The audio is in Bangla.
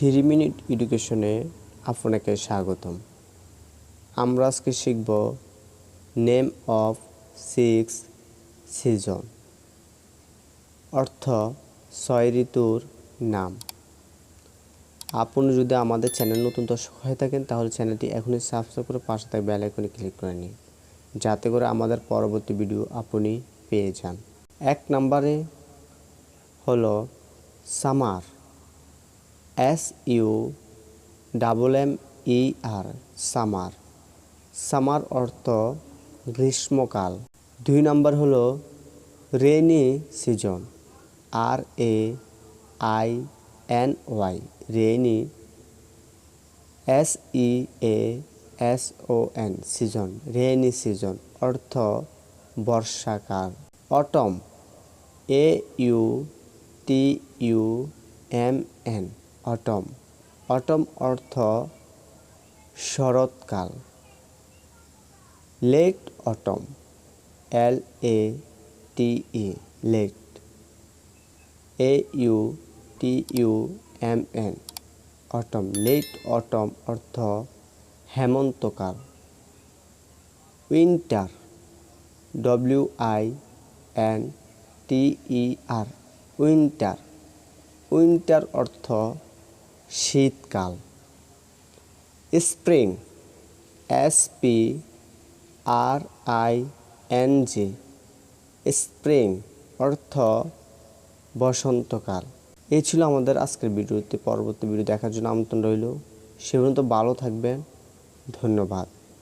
থ্রি মিনিট এডুকেশনে আপনাকে স্বাগতম। আমরা আজকে শিখব নেম অফ সিক্স সিজন, অর্থ ছয় ঋতুর নাম। আপনি যদি আমাদের চ্যানেল নতুন দর্শক হয়ে থাকেন, তাহলে চ্যানেলটি এখনই সাবস্ক্রাইব করে পাশে থাকা বেল ক্লিক করে নিন, যাতে করে আমাদের পরবর্তী ভিডিও আপনি পেয়ে যান। এক নম্বরে হলো summer S U double M E R summer summer অর্থ গ্রীষ্মকাল। দুই নম্বর হলো rainy season R A I N Y rainy S E A S O N season, rainy season, অর্থ বর্ষাকাল। Autumn A U T U M N autumn autumn অর্থ শরৎকাল। Late autumn. L A T E late A U T U M N autumn. Late autumn অর্থ হেমন্তকাল। Winter. W I N T E R winter. Winter অর্থ শীতকাল। Spring, S P R I N G. Spring অর্থ বসন্তকাল। এই ছিল আমাদের আজকের ভিডিওতে পরবর্তী ভিডিও দেখার জন্য আমন্ত্রণ রইল। সে পর্যন্ত ভালো থাকবেন। ধন্যবাদ।